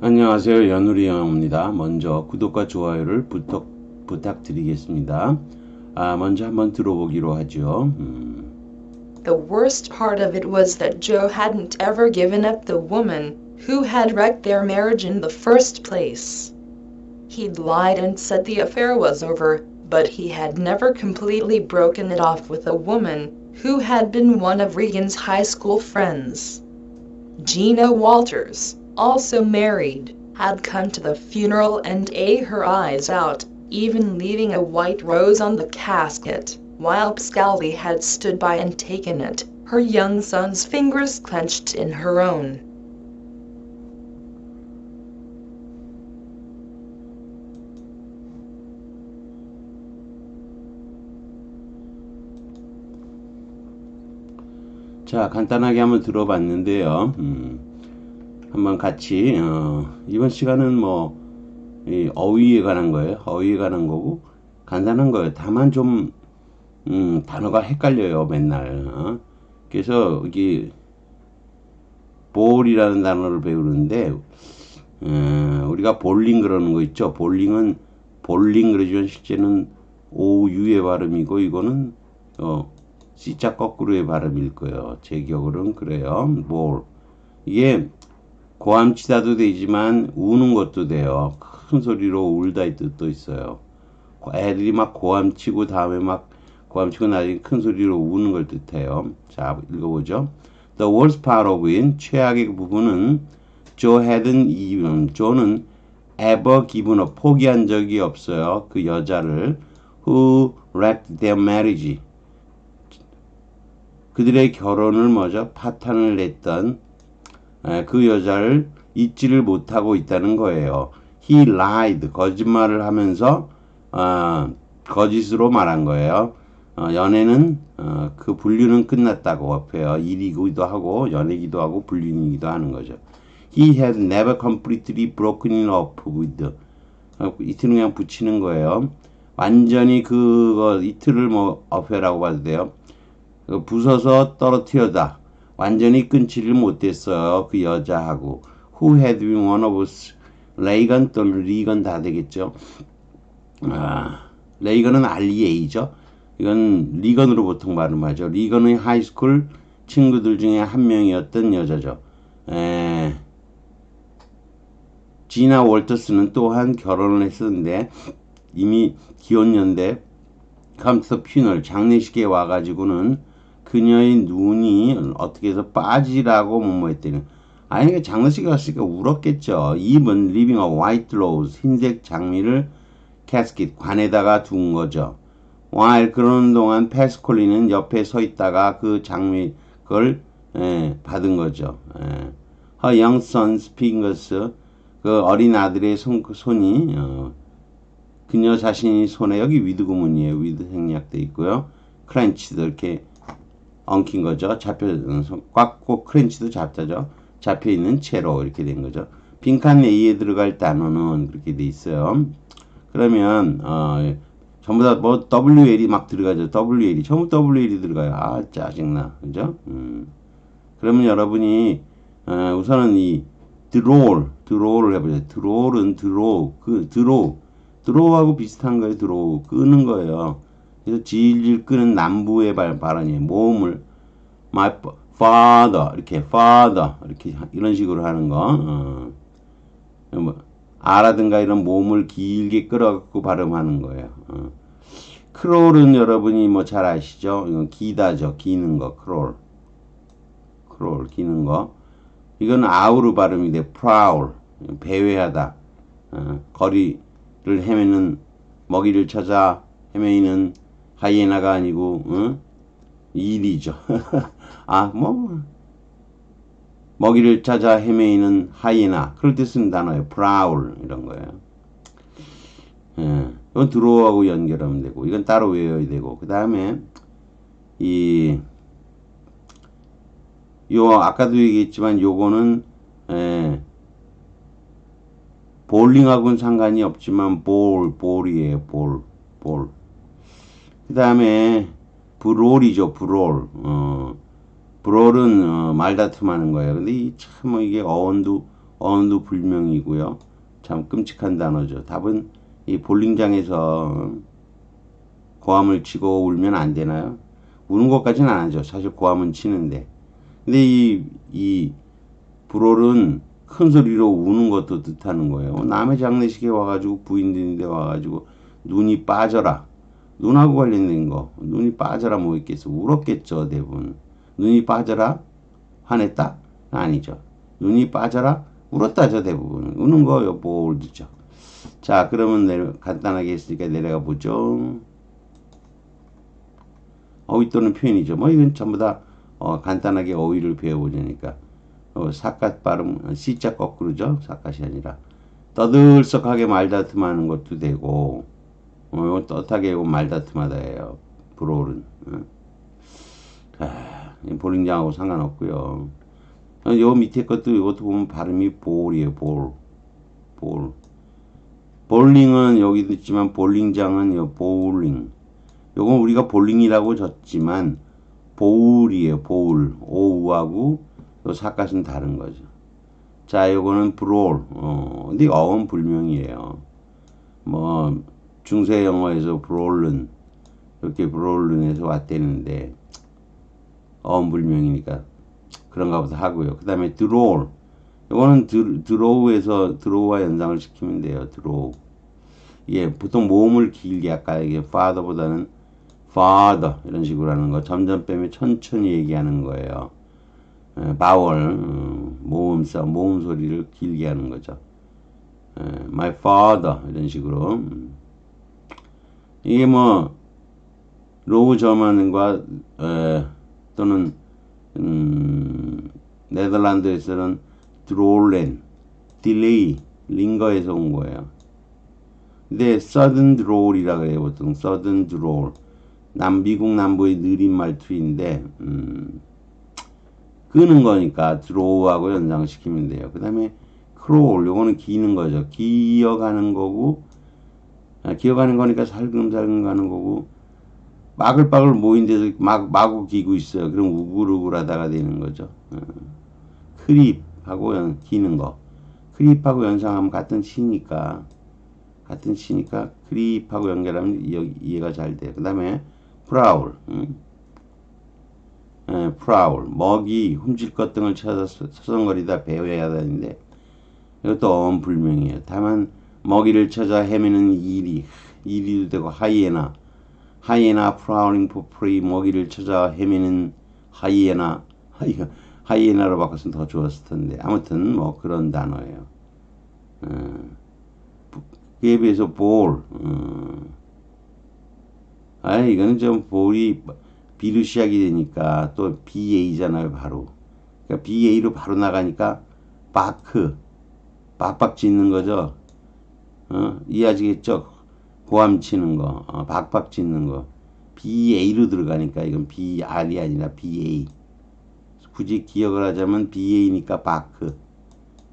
안녕하세요. 연우리 영입니다. 먼저 구독과 좋아요를 부탁, 부탁드리겠습니다. 아, 먼저 한번 들어보기로 하죠. 음, The worst part of it was that Joe hadn't ever given up the woman who had wrecked their marriage in the first place. He'd lied and said the affair was over, but he had never completely broken it off with a woman who had been one of Regan's high school friends. Gina Walters, also married, had come to the funeral and ate her eyes out, even leaving a white rose on the casket, while Scaldy had stood by and taken it, her young son's fingers clenched in her own. 자, 간단하게 한번 들어봤는데요. 음, 한번 같이, 어, 이번 시간은 뭐, 이 어휘에 관한 거예요. 어휘에 관한 거고, 간단한 거예요. 다만 좀, 음, 단어가 헷갈려요, 맨날. 어? 그래서, 이게, 볼이라는 단어를 배우는데, 어, 우리가 볼링 그러는 거 있죠. 볼링은, 볼링 그러지만 실제는 OU의 발음이고, 이거는, 어, C자 거꾸로의 발음일 거예요. 제 기억으로는 그래요. 볼. 이게 고함치다도 되지만 우는 것도 돼요. 큰 소리로 울다 이 뜻도 있어요. 애들이 막 고함치고 다음에 막 고함치고 나중에 큰 소리로 우는 걸 뜻해요. 자, 읽어보죠. The worst part of it, 최악의 부분은 Joe hadn't even, Joe는 ever given up, 포기한 적이 없어요. 그 여자를 who wrecked their marriage. 그들의 결혼을 먼저 파탄을 냈던 에, 그 여자를 잊지를 못하고 있다는 거예요. He lied, 거짓말을 하면서 어, 거짓으로 말한 거예요. 어, 연애는 어, 그 분류는 끝났다고 해요. 일이기도 하고 연애기도 하고 불륜이기도 하는 거죠. He had never completely broken up with. 어, 이틀은 그냥 붙이는 거예요. 완전히 그거 이틀을 뭐 어페라고 봐도 돼요. 그 부서서 떨어뜨려다 완전히 끊지를 못했어요 그 여자하고 who had been one of us 레이건 또는 리건 다 되겠죠? 아, 레이건은 REA죠? 이건 리건으로 보통 발음하죠. 리건의 하이스쿨 친구들 중에 한 명이었던 여자죠. 에, 지나 월터스는 또한 결혼을 했었는데 이미 기혼년대 컴퓨터 퓨널 장례식에 와가지고는 그녀의 눈이 어떻게 해서 빠지라고 뭐뭐 했더니 아니 그 장례식에 갔으니까 울었겠죠. 입은 living a white rose 흰색 장미를 캐스킷 관에다가 둔 거죠. while 그러는 동안 패스콜리는 옆에 서 있다가 그 장미 그걸 예, 받은 거죠. 예. her young son's fingers 그 어린 아들의 손, 손이 어, 그녀 자신이 손에 여기 위드 구문이에요. 위드 생략돼 있고요. 크렌치도 이렇게 엉킨 거죠. 잡혀 꽉꼭 크렌치도 잡자죠. 잡혀 있는 채로 이렇게 된 거죠. 빈칸 A에 들어갈 단어는 그렇게 돼 있어요. 그러면 어, 전부 다 뭐 WL이 막 들어가죠. WL이 전부 WL이 들어가요. 아 짜증나, 그죠? 음. 그러면 여러분이 어, 우선은 이 드로울, 드로울을 해보죠. 드로울은 드로우, 그 드로우, 드로우하고 비슷한 거예요. 드로우, 끄는 거예요. 그래서 질질 끄는 남부의 발, 발언이에요. 모음을 my father 이렇게 father 이렇게 이런 식으로 하는 거. 어. 뭐, 아라든가 이런 모음을 길게 끌어갖고 발음하는 거예요. 어. 크롤은 여러분이 뭐 잘 아시죠? 이건 기다죠. 기는 거. 크롤. 크롤 기는 거. 이건 아우르 발음이 돼. prowl. 배회하다. 어. 거리를 헤매는 먹이를 찾아 헤매이는 하이에나가 아니고 어? 일이죠. 아, 뭐 먹이를 찾아 헤매이는 하이에나 그럴 때 쓰는 단어예요. 프라울 이런 거예요. 예, 이건 드로우하고 연결하면 되고 이건 따로 외워야 되고 그 다음에 이 요 아까도 얘기했지만 요거는 예, 볼링하고는 상관이 없지만 볼 볼이에요. 볼 볼. 그 다음에 브롤이죠. 브롤. 어, 브롤은 어, 말다툼하는 거예요. 근데 이 참 뭐 이게 어원도 언도 불명이고요. 참 끔찍한 단어죠. 답은 이 볼링장에서 고함을 치고 울면 안 되나요? 우는 것까지는 안 하죠. 사실 고함은 치는데. 근데 이, 이, 불올은 큰 소리로 우는 것도 뜻하는 거예요. 남의 장례식에 와가지고 부인들인데 와가지고 눈이 빠져라. 눈하고 관련된 거. 눈이 빠져라 뭐 있겠어. 울었겠죠, 대부분. 눈이 빠져라? 화냈다? 아니죠. 눈이 빠져라? 울었다죠, 대부분. 우는 거요, 볼드죠. 자, 그러면 내려, 간단하게 했으니까 내려가 보죠. 어휘 또는 표현이죠. 뭐 이건 전부 다 어, 간단하게 어휘를 배워보자니까. 어, 사갓 발음, 어, C자 거꾸로죠. 사갓이 아니라. 떠들썩하게 말다툼하는 것도 되고, 어, 이건 떳하게 이거 말다툼하다예요. 브롤은. 어. 자, 이 볼링장하고 상관없고요. 어, 요 밑에 것도 이것도 보면 발음이 볼이에요. 볼. 볼. 볼링은 여기도 있지만 볼링장은 요 볼링. 요건 우리가 볼링이라고 졌지만 보울이에요. 보울. 오우하고 요 사갓은 다른 거죠. 자, 요거는 브롤. 어, 근데 어원 불명이에요. 뭐 중세 영어에서 브롤른 이렇게 브롤른에서 왔대는데 어원 불명이니까 그런가 보다 하고요. 그 다음에 드롤. 요거는 드, 드로우에서 드로우와 연상을 시키면 돼요. 드로우. 예, 보통 모음을 길게 아까 이게 father보다는 father 이런 식으로 하는 거 점점 빼면 천천히 얘기하는 거예요. 에, 바월 어, 모음사 모음 소리를 길게 하는 거죠. 에, my father 이런 식으로 음. 이게 뭐 로우 저만과 에, 또는 음, 네덜란드에서는 드롤렌, 딜레이, 링거에서 온 거예요. 근데 서든 드롤이라 그래요 보통 서든 드롤 남미국 남부의 느린 말투인데 음, 끄는 거니까 드로우하고 연상시키면 돼요. 그 다음에 크롤 요거는 기는 거죠. 기어가는 거고 아, 기어가는 거니까 살금살금 가는 거고 마글마글 모인 데서 막, 마구 기고 있어요. 그럼 우글우글하다가 되는 거죠. 어. 크립하고 연, 기는 거. 크립하고 연상하면 같은 시니까 같은 시니까 크립하고 연결하면 이- 이해가 잘 돼요. 그 다음에 프라울, 음? 에, 프라울, 먹이, 훔칠 것 등을 찾아서 서성거리다 배워야 하는데 이것도 어원 불명이에요. 다만 먹이를 찾아 헤매는 이리, 이리도 되고 하이에나, 하이에나 프라울링 포 프리 먹이를 찾아 헤매는 하이에나, 하이, 하이에나로 바꿨으면 더 좋았을 텐데 아무튼 뭐 그런 단어예요. 어, 그에 비해서 볼, 어, 아 이거는 좀 볼이 B로 시작이 되니까 또 BA잖아요 바로. 그러니까 BA로 바로 나가니까 바크, 박박 짓는 거죠. 어, 이해하시겠죠? 고함 치는 거, 어, 박박 짓는 거. BA로 들어가니까 이건 BR이 아니라 BA. 굳이 기억을 하자면 BA니까 바크.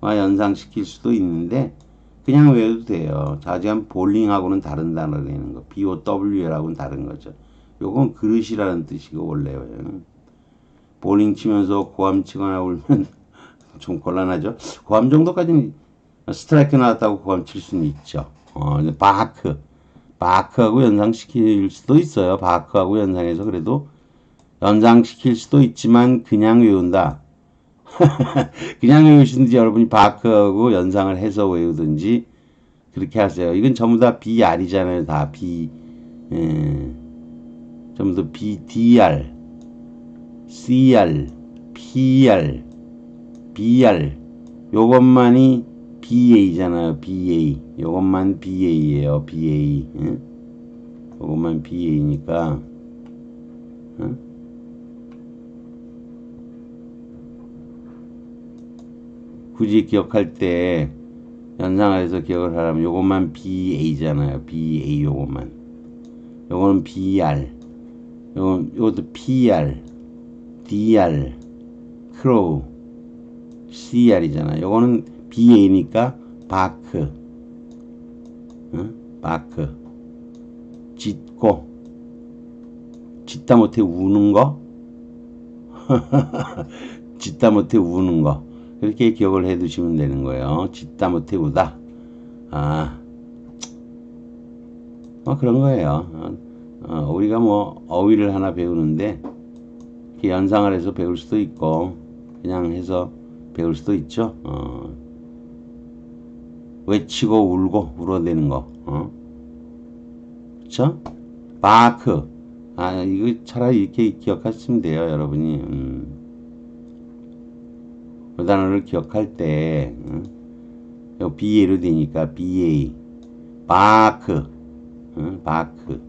와 연상시킬 수도 있는데 그냥 외워도 돼요. 자세한 볼링하고는 다른 단어가 되는 거. BOW라고는 다른 거죠. 요건 그릇이라는 뜻이고 원래요. 볼링 치면서 고함 치거나 울면 좀 곤란하죠. 고함 정도까지는 스트라이크 나왔다고 고함 칠 수는 있죠. 어, 바크. 바크하고 연상시킬 수도 있어요. 바크하고 연상해서 그래도 연상시킬 수도 있지만 그냥 외운다. 그냥 외우시든지 여러분이 바크하고 연상을 해서 외우든지 그렇게 하세요. 이건 전부 다 BR이잖아요. 다 B, 예, 전부 다 B, DR, CR, PR, BR. 요것만이 BA잖아요. BA. 요것만 BA예요. BA. 예? 요것만 BA니까. 어? 굳이 기억할 때 연상해서 기억을 하려면 요것만 BA잖아요. BA 요것만. 요거는 BR. 요건 요것도 PR. DR. 크로우. CR이잖아. 요거는 BA니까 바크. 응? 바크. 짖고. 짖다 못해 우는 거? 짖다 못해 우는 거. 그렇게 기억을 해 두시면 되는 거예요. 짓다 못해 우다. 아, 뭐 그런 거예요. 어, 어, 우리가 뭐 어휘를 하나 배우는데 연상을 해서 배울 수도 있고 그냥 해서 배울 수도 있죠. 어, 외치고 울고 울어대는 거. 어? 그쵸? 바크. 아, 이거 차라리 이렇게 기억하시면 돼요, 여러분이. 음. 그 단어를 기억할 때, 음. 요 BA로 되니까 BA. 바크. 음, 바크.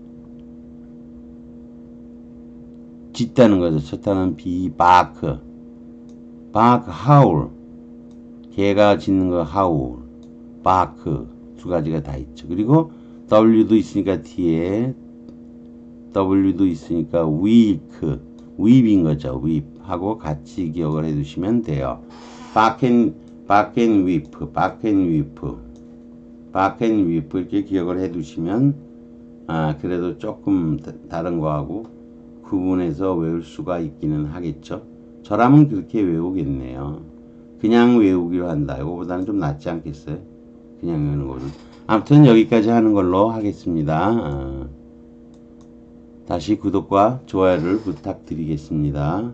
짖다는 거죠. 첫 단어는 B, 바크. 바크, 하울. 개가 짖는 거 하울. 바크. 두 가지가 다 있죠. 그리고 W도 있으니까 뒤에 W도 있으니까 weak, weep인 거죠. weep 하고 같이 기억을 해두시면 돼요. back and, back and weep, back and weep, back and weep 이렇게 기억을 해두시면 아 그래도 조금 다- 다른 거하고 구분해서 외울 수가 있기는 하겠죠. 저라면 그렇게 외우겠네요. 그냥 외우기로 한다. 이거보다는 좀 낫지 않겠어요? 그냥 외우는 거는. 아무튼 여기까지 하는 걸로 하겠습니다. 아, 다시 구독과 좋아요를 부탁드리겠습니다.